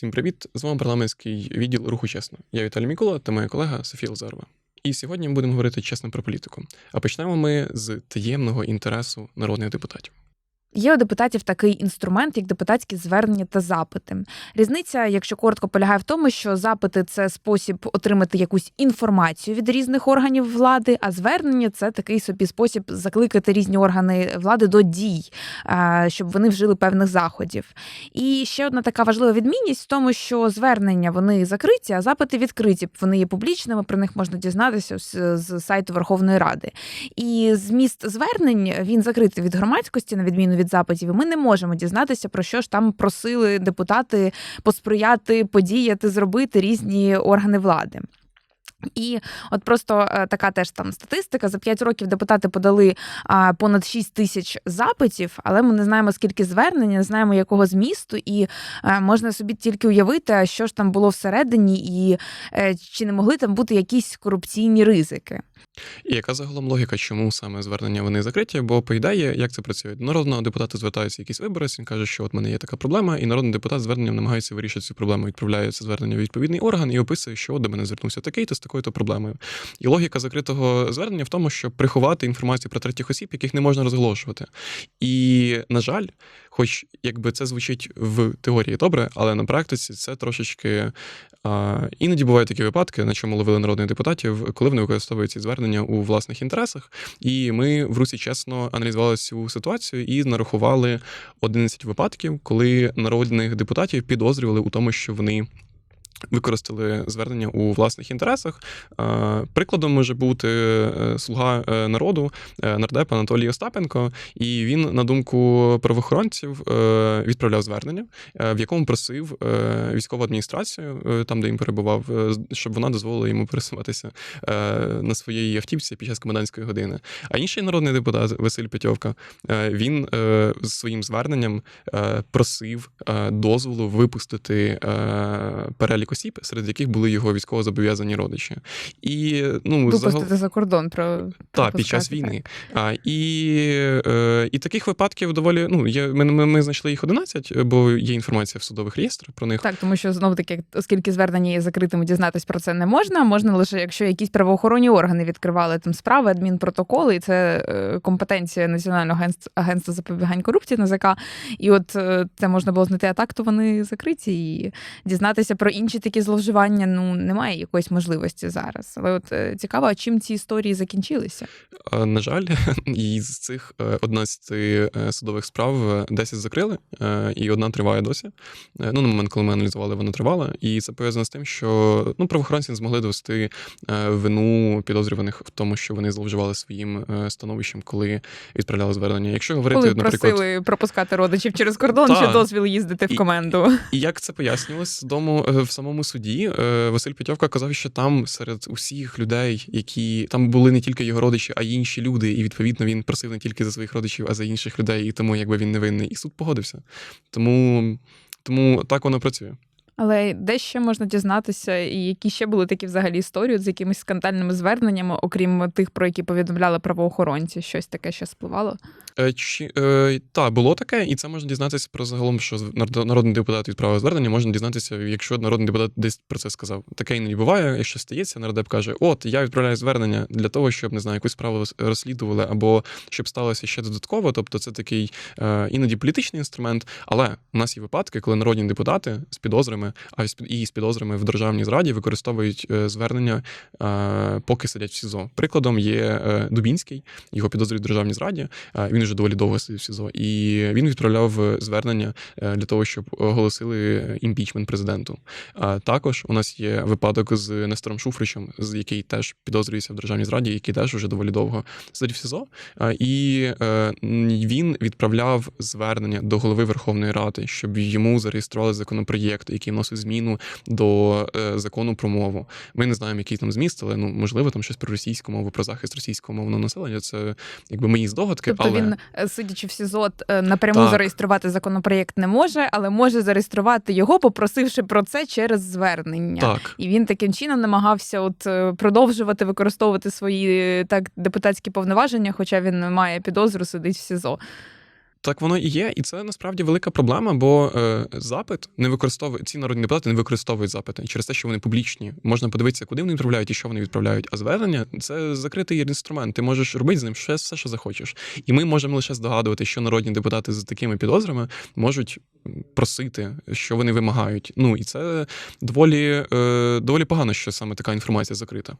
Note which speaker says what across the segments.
Speaker 1: Всім привіт! З вами парламентський відділ руху чесно. Я Віталій Мікола та моя колега Софія Лазарова. І сьогодні ми будемо говорити чесно про політику. А почнемо ми з таємного інтересу народних депутатів.
Speaker 2: Є у депутатів такий інструмент, як депутатські звернення та запити. Різниця, якщо коротко, полягає в тому, що запити це спосіб отримати якусь інформацію від різних органів влади, а звернення це такий собі спосіб закликати різні органи влади до дій, е, щоб вони вжили певних заходів. І ще одна така важлива відмінність в тому, що звернення вони закриті, а запити відкриті. Вони є публічними, про них можна дізнатися з, з сайту Верховної Ради. І зміст звернень він закритий від громадськості, на відміну від запитів. Ми не можемо дізнатися, про що ж там просили депутати посприяти, подіяти, зробити різні органи влади. І от просто е, така теж там статистика: за 5 років депутати подали понад 6 тисяч запитів, але ми не знаємо скільки звернень, не знаємо якого змісту, і е, можна собі тільки уявити, що ж там було всередині, і е, чи не могли там бути якісь корупційні ризики.
Speaker 1: І яка загалом логіка, чому саме звернення вони закриті? Бо по ідеї, як це працює? Народного депутата звертається якийсь виборець, він каже, що от мене є така проблема, і народний депутат зверненням намагається вирішити цю проблему, відправляє це звернення в відповідний орган і описує, що до мене звернувся такий-то з такою-то проблемою. І логіка закритого звернення в тому, щоб приховати інформацію про третіх осіб, яких не можна розголошувати. І, на жаль, хоч якби це звучить в теорії добре, але на практиці це трошечки а, іноді бувають такі випадки, на чому ловили народних депутатів, коли вони використовують ці звернення у власних інтересах. І ми в Русі чесно аналізували цю ситуацію і нарахували 11 випадків, коли народних депутатів підозрювали у тому, що вони. Використали звернення у власних інтересах. Е, Прикладом може бути е, слуга е, народу нардеп Анатолій Остапенко, і він, на думку правоохоронців, відправляв звернення, в якому просив військову адміністрацію, там де він перебував, щоб вона дозволила йому пересуватися на своїй автівці під час комендантської години. А інший народний депутат Василь Петьовка, він з своїм зверненням просив дозволу випустити е, перелік осіб, серед яких були його військовозобов'язані родичі. І ну загал-
Speaker 2: за кордон про
Speaker 1: та, під час війни. А, і, е, і таких випадків доволі. Ну, є, ми, ми, ми знайшли їх 11, бо є інформація в судових реєстрах про них.
Speaker 2: Так, тому що знову таки, оскільки звернення є закритими, дізнатись про це не можна. Можна лише якщо якісь правоохоронні органи відкривали там справи, адмінпротоколи, і це е, компетенція Національного агентс- агентства запобігань корупції НАЗК. І от е, це можна було знайти, а так то вони закриті. І дізнатися про інші такі зловживання ну немає якоїсь можливості зараз. Але от е, цікаво, а чим ці історії закінчилися?
Speaker 1: На жаль, із цих е, 11 е, судових справ е, 10 закрили, е, і одна триває досі. Е, Ну, на момент, коли ми аналізували, вона тривала. І це пов'язано з тим, що ну, правоохоронці не змогли довести е, вину підозрюваних в тому, що вони зловживали своїм е, становищем, коли відправляли звернення. Якщо говорити,
Speaker 2: Коли
Speaker 1: наприклад,
Speaker 2: просили пропускати родичів через кордон,
Speaker 1: Та.
Speaker 2: чи дозвіл їздити в
Speaker 1: І-
Speaker 2: коменду?
Speaker 1: І як це пояснювалось з дому е, в самому суді? е, Василь Петьовка казав, що там серед усіх людей, які там були не тільки його родичі, а й інші люди, і відповідно він просив не тільки за своїх родичів, а за інших людей, і тому якби він не винний. І суд погодився. Тому, тому так воно працює.
Speaker 2: Але де ще можна дізнатися, і які ще були такі взагалі історії з якимись скандальними зверненнями, окрім тих, про які повідомляли правоохоронці, щось таке ще спливало?
Speaker 1: Е, Чи, е, та, було таке, і це можна дізнатися про загалом, що народний депутат відправив звернення, можна дізнатися, якщо народний депутат десь про це сказав. Таке іноді буває, якщо стається, нардеп каже: От, я відправляю звернення для того, щоб не знаю, якусь справу розслідували, або щоб сталося ще додатково. Тобто, це такий е, іноді політичний інструмент. Але у нас є випадки, коли народні депутати з підозрами, а і з підозрами в державній зраді використовують е, звернення, е, поки сидять в СІЗО. Прикладом є е, Дубінський, його підозрюють в державній зраді. Він вже доволі довго сидів в СІЗО, і він відправляв звернення для того, щоб оголосили імпічмент президенту. Також у нас є випадок з Нестором Шуфричем, з який теж підозрюється в державній зраді, який теж вже доволі довго сидів в СІЗО. І він відправляв звернення до голови Верховної Ради, щоб йому зареєстрували законопроєкт, який вносить зміну до е, закону про мову. Ми не знаємо, який там зміст, але ну можливо там щось про російську мову, про захист російського мовного населення. Це якби мої здогадки.
Speaker 2: Тобто
Speaker 1: але...
Speaker 2: він, е, сидячи в СІЗО, е, напряму
Speaker 1: Так.
Speaker 2: зареєструвати законопроєкт не може, але може зареєструвати його, попросивши про це через звернення.
Speaker 1: Так.
Speaker 2: І він таким чином намагався от продовжувати використовувати свої так депутатські повноваження, хоча він має підозру, сидить в СІЗО.
Speaker 1: Так воно і є, і це насправді велика проблема, бо е, запит не використовує ці народні депутати не використовують запити через те, що вони публічні. Можна подивитися, куди вони відправляють і що вони відправляють. А звернення це закритий інструмент. Ти можеш робити з ним все, все, що захочеш. І ми можемо лише здогадувати, що народні депутати з такими підозрами можуть просити, що вони вимагають. Ну і це доволі, е, доволі погано, що саме така інформація закрита.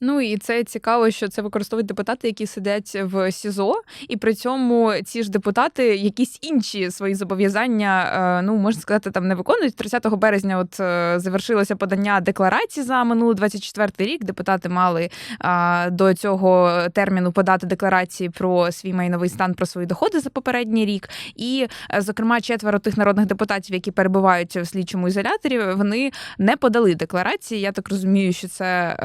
Speaker 2: Ну і це цікаво, що це використовують депутати, які сидять в СІЗО, і при цьому ці ж депутати якісь інші свої зобов'язання, е, ну можна сказати, там не виконують. 30 березня, от е, завершилося подання декларації за минулий 24 рік. Депутати мали до цього терміну подати декларації про свій майновий стан, про свої доходи за попередній рік. І, е, зокрема, четверо тих народних депутатів, які перебувають в слідчому ізоляторі, вони не подали декларації. Я так розумію, що це.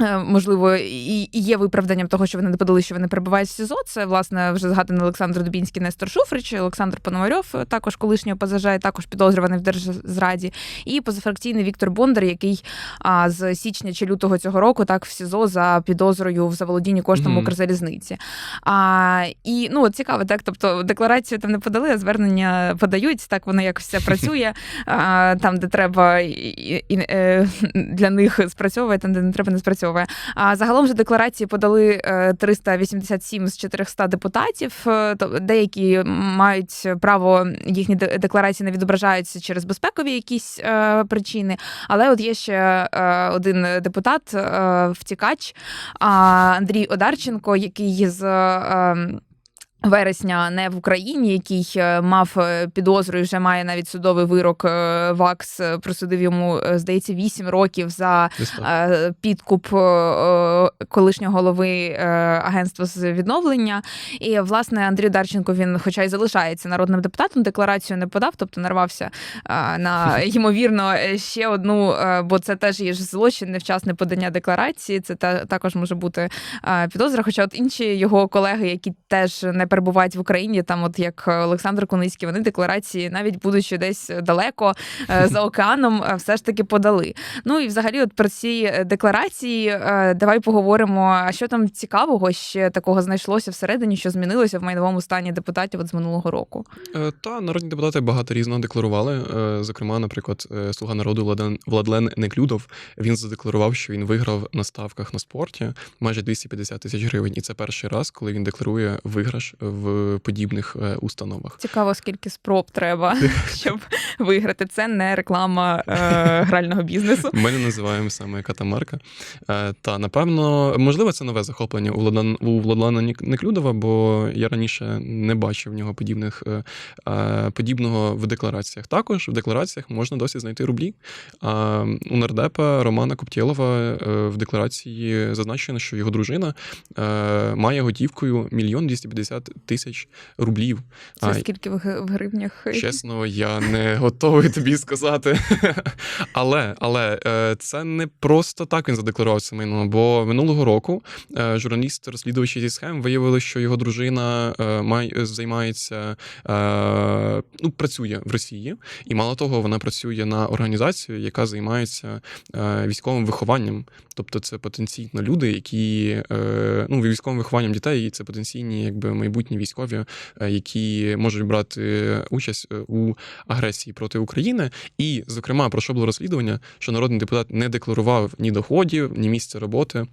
Speaker 2: Е, Можливо, і є виправданням того, що вони не подали, що вони перебувають в СІЗО. Це власне вже згаданий Олександр Дубінський, Нестор Шуфрич, Олександр Пономарьов, е, також колишній ОПЗЖ, також підозрюваний в держзраді, і позафракційний Віктор Бондар, який а, з січня чи лютого цього року так в СІЗО за підозрою в заволодінні коштом
Speaker 1: Мгм.
Speaker 2: Укрзалізниці. А, і ну от цікаво, так. Тобто декларацію там не подали, а звернення подають. Так воно якось все працює. А, там, де треба і, і, і, е, для них спрацьовує, там, де не треба, не спрацьовує. А загалом же декларації подали е, 387 з 400 депутатів. Е, то Деякі мають право їхні декларації не відображаються через безпекові якісь е, причини. Але от є ще е, один депутат, е, втікач Андрій Одарченко, який з. Вересня не в Україні, який е, мав е, підозру і вже має навіть судовий вирок. е, ВАКС присудив йому, здається, 8 років за підкуп колишнього голови агентства з відновлення. І власне Андрій Дарченко він, хоча й залишається народним депутатом, декларацію не подав, тобто нарвався на ймовірно ще одну, бо це теж є ж злочин, невчасне подання декларації. Це та також може бути підозра. Хоча от інші його колеги, які теж не перебувають в Україні, там, от як Олександр Куницький, вони декларації, навіть будучи десь далеко е, за океаном, е, все ж таки подали. Ну і взагалі, от про ці декларації, е, давай поговоримо. А що там цікавого ще такого знайшлося всередині, що змінилося в майновому стані депутатів от з минулого року?
Speaker 1: Та народні депутати багато різного декларували. Зокрема, наприклад, слуга народу Владен Владлен Неклюдов він задекларував, що він виграв на ставках на спорті майже 250 тисяч гривень, і це перший раз, коли він декларує виграш в подібних е, установах.
Speaker 2: Цікаво, скільки спроб треба, щоб виграти. Це не реклама е, грального бізнесу.
Speaker 1: Ми не називаємо саме яка та марка. Е, Та напевно, можливо, це нове захоплення у Владан у Владлана Неклюдова, бо я раніше не бачив в нього подібних е, е, подібного в деклараціях. Також в деклараціях можна досі знайти рублі. А у нардепа Романа Коптєлова е, в декларації зазначено, що його дружина е, має готівкою мільйон 250 тисяч рублів.
Speaker 2: Це
Speaker 1: А,
Speaker 2: скільки в, в гривнях?
Speaker 1: Чесно, я не готовий тобі сказати. але але е, це не просто так він задекларував це майно. Бо минулого року е, журналісти, розслідувачі зі схем, виявили, що його дружина е, має займається ну, працює в Росії, і мало того, вона працює на організацію, яка займається військовим вихованням. Тобто, це потенційно люди, які ну військовим вихованням дітей, і це потенційні, якби майбутні військові, е, які можуть брати участь е, у агресії проти України. І, зокрема, про що було розслідування, що народний депутат не декларував ні доходів, ні місця роботи.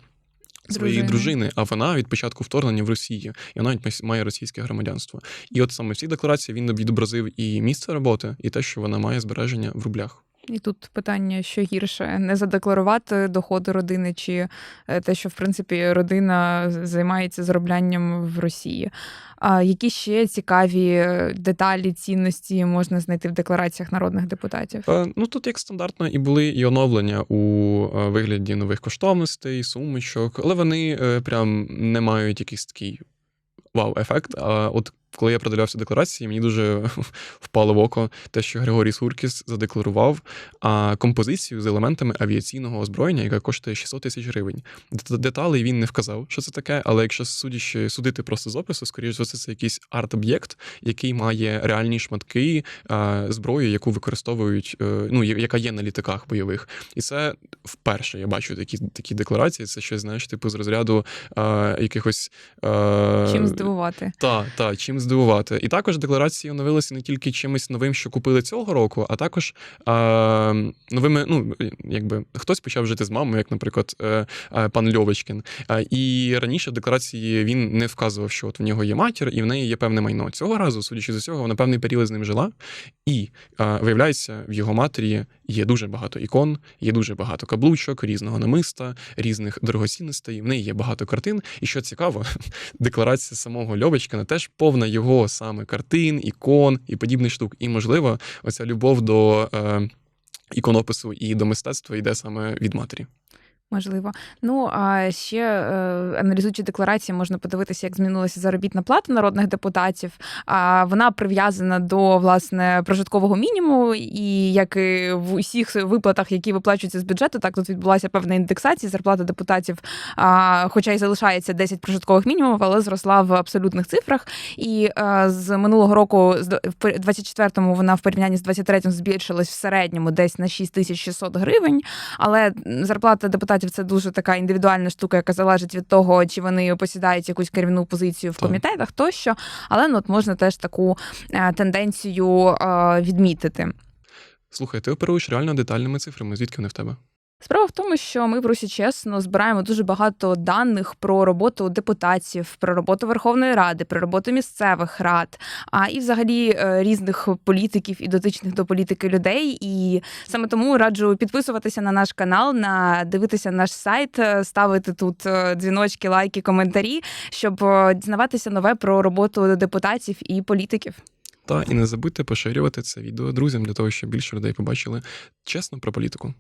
Speaker 1: Своєї
Speaker 2: Дружини.
Speaker 1: дружини, а вона від початку вторгнення в Росії, і вона навіть має російське громадянство. І от саме в цій декларації він відобразив і місце роботи, і те, що вона має збереження в рублях.
Speaker 2: І тут питання, що гірше не задекларувати доходи родини, чи е, те, що в принципі родина займається зароблянням в Росії. А які ще цікаві е, деталі, цінності можна знайти в деклараціях народних депутатів?
Speaker 1: Е, Ну тут як стандартно і були і оновлення у вигляді нових коштовностей, сумочок, але вони прям не мають якийсь такий вау-ефект. А от коли я продивлявся декларації, мені дуже впало в око те, що Григорій Суркіс задекларував а, композицію з елементами авіаційного озброєння, яка коштує 600 тисяч гривень. Дет- Деталей він не вказав, що це таке, але якщо судячи, судити просто з опису, скоріш за все, це якийсь арт-об'єкт, який має реальні шматки а, зброї, яку використовують, е, ну яка є на літаках бойових. І це вперше я бачу такі, такі декларації. Це щось, знаєш, типу з розряду а, якихось. А,
Speaker 2: Чим здивувати?
Speaker 1: та, та, чим здивувати. І також декларації оновилися не тільки чимось новим, що купили цього року, а також а, новими. Ну якби хтось почав жити з мамою, як, наприклад, е, е, пан Льовочкін. І раніше в декларації він не вказував, що от в нього є матір, і в неї є певне майно. Цього разу, судячи з усього, вона певний період з ним жила, і виявляється, в його матері є дуже багато ікон, є дуже багато каблучок, різного намиста, різних дорогоцінностей. В неї є багато картин. І що цікаво, декларація самого Льовочкина теж повна його саме картин, ікон і подібних штук. І, можливо, оця любов до е, іконопису і до мистецтва йде саме від матері.
Speaker 2: Можливо. Ну а ще е, аналізуючи декларації, можна подивитися, як змінилася заробітна плата народних депутатів. А вона прив'язана до власне прожиткового мінімуму, і як і в усіх виплатах, які виплачуються з бюджету, так тут відбулася певна індексація. Зарплата депутатів, а, хоча й залишається 10 прожиткових мінімумів, але зросла в абсолютних цифрах. І е, з минулого року, з до- в 24-му, вона в порівнянні з 23-м збільшилась в середньому десь на 6600 гривень. Але зарплата депутатів це дуже така індивідуальна штука, яка залежить від того, чи вони посідають якусь керівну позицію в комітетах тощо. Але ну, от можна теж таку е, тенденцію е, відмітити.
Speaker 1: Слухай, ти оперуєш реально детальними цифрами, звідки вони в тебе?
Speaker 2: Справа в тому, що ми в Русі чесно збираємо дуже багато даних про роботу депутатів, про роботу Верховної Ради, про роботу місцевих рад, а і взагалі е, різних політиків і дотичних до політики людей. І саме тому раджу підписуватися на наш канал, на дивитися наш сайт, е, ставити тут е, дзвіночки, лайки, коментарі, щоб дізнаватися нове про роботу депутатів і політиків.
Speaker 1: Та і не забудьте поширювати це відео друзям для того, щоб більше людей побачили чесно про політику.